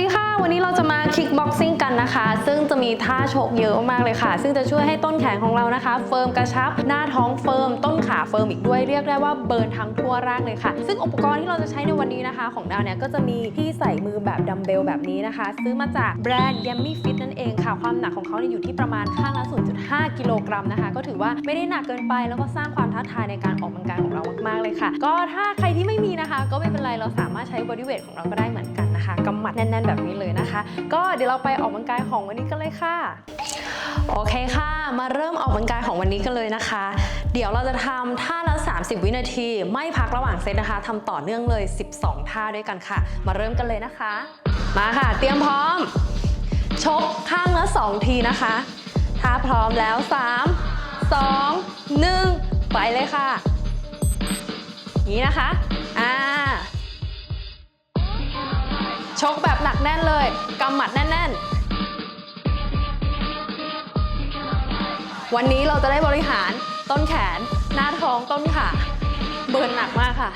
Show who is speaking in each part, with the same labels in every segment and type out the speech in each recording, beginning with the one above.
Speaker 1: ดีค่ะ วันนี้เราจะมาคิกบ็อกซิ่งกันนะคะ ซึ่งจะมีท่าชกเยอะมากเลยค่ะ ซึ่งจะช่วยให้ต้นแขนของเรานะคะ เฟิร์มกระชับ หน้าท้องเฟิร์ม ต้นขาเฟิร์มอีกด้วยเรียกได้ว่าเบิร์นทั้งทั่วร่างเลยค่ะ ซึ่งอุปกรณ์ที่เราจะใช้ในวันนี้นะคะ ของดาวเนี่ยก็จะมีที่ใส่มือแบบดัมเบลแบบนี้นะคะ ซื้อมาจากแบรนด์ Yummy Fit นั่นเองค่ะ ความหนักของเขาเนี่ยอยู่ที่ประมาณข้างละ 0.5 กิโลกรัมนะคะ ก็ถือว่าไม่ได้หนักเกินไปแล้วก็สร้างความท้าทายในการออกกำลังกายของเรามากๆเลยค่ะ ก็ถ้าใครที่ไม่มีนะคะ ก็ไม่เป็นไรเราสามารถใช้บอดี้เวทของเราก็ได้เหมือนกัน นะคะกำมัดแน่น ๆ แบบนี้เลยนะคะ ก็เดี๋ยวเราไปออกกำลังกายของวันนี้กันเลยค่ะ โอเคค่ะ มาเริ่มออกกำลังกายของวันนี้กันเลยนะคะ เดี๋ยวเราจะทำท่าละ 30 วินาที ไม่พักระหว่างเซตนะคะทำต่อเนื่องเลย 12 ท่าด้วยกันค่ะ มาเริ่มกันเลยนะคะ มาค่ะ เตรียมพร้อม ชกข้างละ 2 ทีนะคะ ถ้าพร้อมแล้ว 3 2 1 ไปเลยค่ะ นี้นะคะ ชกแบบหนักแน่นเลย กำหมัดแน่น ๆ วันนี้เราจะได้บริหารต้นแขน หน้าท้องต้นขาเบิร์นหนักมากค่ะ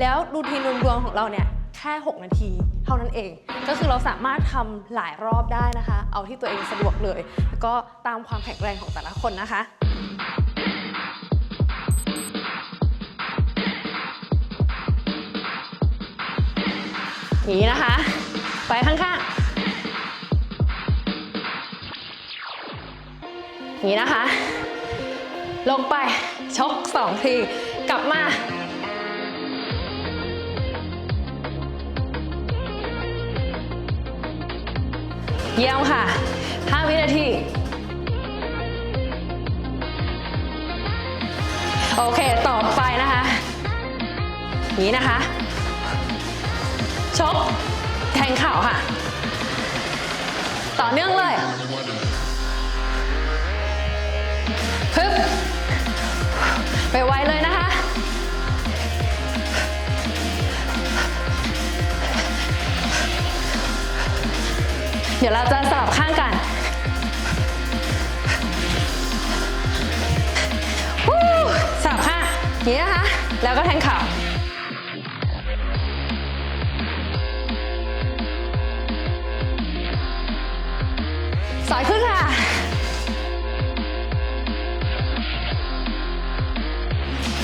Speaker 1: แล้วรูทีนรวมๆของเราเนี่ย แค่ 6 นาที เท่านั้นเอง ก็คือเราสามารถทำหลายรอบได้นะคะ เอาที่ตัวเองสะดวกเลย แล้วก็ตามความแข็งแรงของแต่ละคนนะคะ อย่างนี้นะคะ ไปข้างๆอย่างนี้นะคะ ลงไปชกสองทีกลับมาเยี่ยมค่ะ 5 วินาที โอเค ต่อไปนะคะ นี้นะคะ ชก แทงเข่าค่ะ ต่อเนื่องเลยฮึบไปไวเลยนะคะ เดี๋ยวเราจะสลับข้างกันสลับข้างอย่างนี้นะคะ แล้วก็แทงเข่า สายขึ้นค่ะ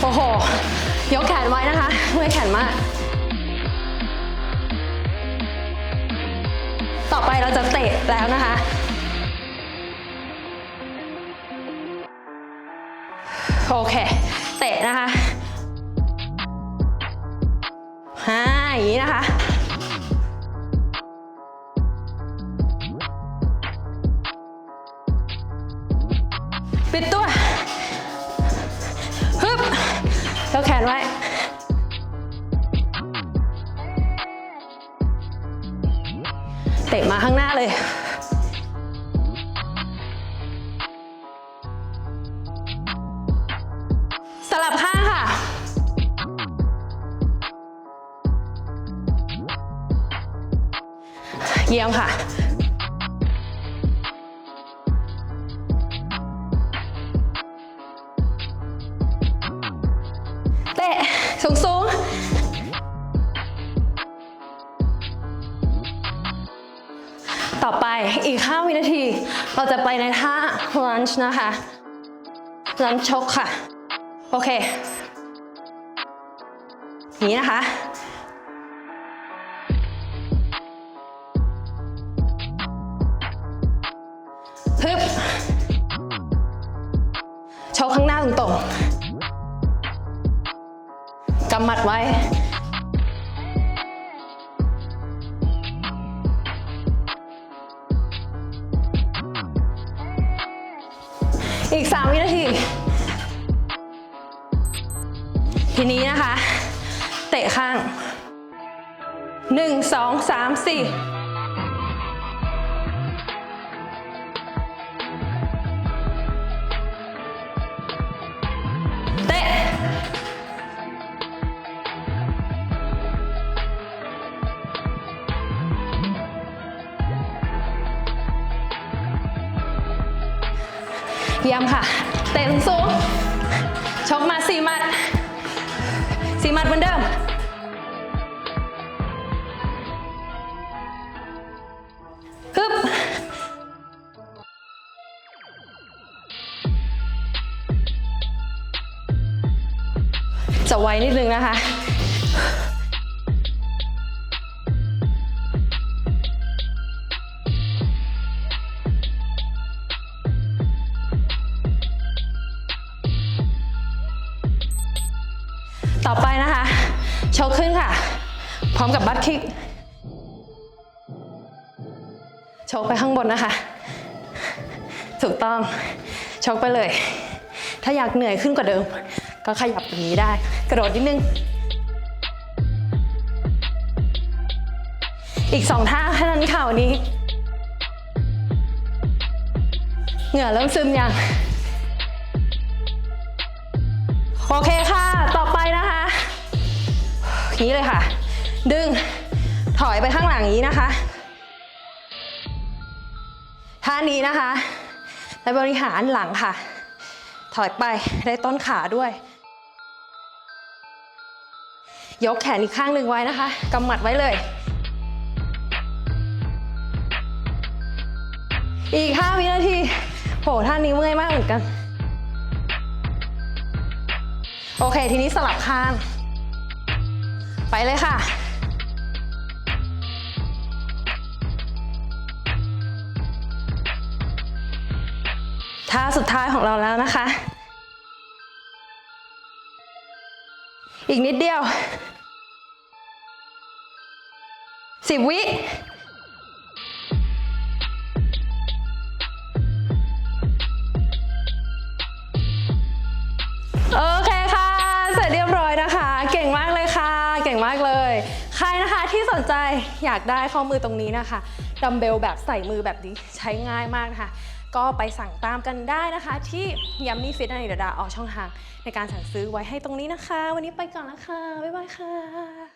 Speaker 1: โอ้โห ยกแขนไว้นะคะ เมื่อยแขนมาก ต่อไปเราจะเตะแล้วนะคะโอเค เตะนะคะฮ่าอย่างนี้นะคะ แล้วแขนไว้ เตะมาข้างหน้าเลย สลับข้างค่ะ เยี่ยมค่ะ อีก 5 วินาที เราจะไปในท่า lunge นะคะ lunge ชกค่ะ โอเค นี้นะคะฮึบชกข้างหน้าตรงๆกำหมัดไว้ อีก 3 วินาที ทีนี้นะคะ เตะข้าง 1 2 3 4 เยี่ยมค่ะ เตะสูงชกมาสี่มัดสี่มัดเหมือนเดิมฮึบจะไวนิดนึงนะคะ ต่อไปนะคะชกขึ้นค่ะ พร้อมกับบัตคิกชกไปข้างบนนะคะ ถูกต้องชกไปเลย ถ้าอยากเหนื่อยขึ้นกว่าเดิม ก็ขยับอย่างนี้ได้ กระโดดนิดนึง อีกสองท่าแค่นั้นค่ะวันนี้ เหงื่อเริ่มซึมยัง โอเคค่ะ นี้เลยค่ะ ดึง ถอยไปข้างหลังนี้นะคะ ท่านี้นะคะและบริหารหลังค่ะ ถอยไปได้ต้นขาด้วย ยกแขนอีกข้างหนึ่งไว้นะคะ กำหมัดไว้เลย อีก 5 วินาที โห ท่านี้เมื่อยมากเหมือนกัน โอเค ทีนี้สลับข้าง ไปเลยค่ะ ท่าสุดท้ายของเราแล้วนะคะ อีกนิดเดียวสิบวิ สนใจอยากได้ข้อมือตรงนี้นะคะดัมเบลแบบใส่มือแบบนี้ใช้ง่ายมากนะคะ ก็ไปสั่งตามกันได้นะคะ ที่ยัมมี่ฟิตในเดดาออกช่องทางในการสั่งซื้อไว้ให้ตรงนี้นะคะ วันนี้ไปก่อนแล้วค่ะบ๊ายบายค่ะ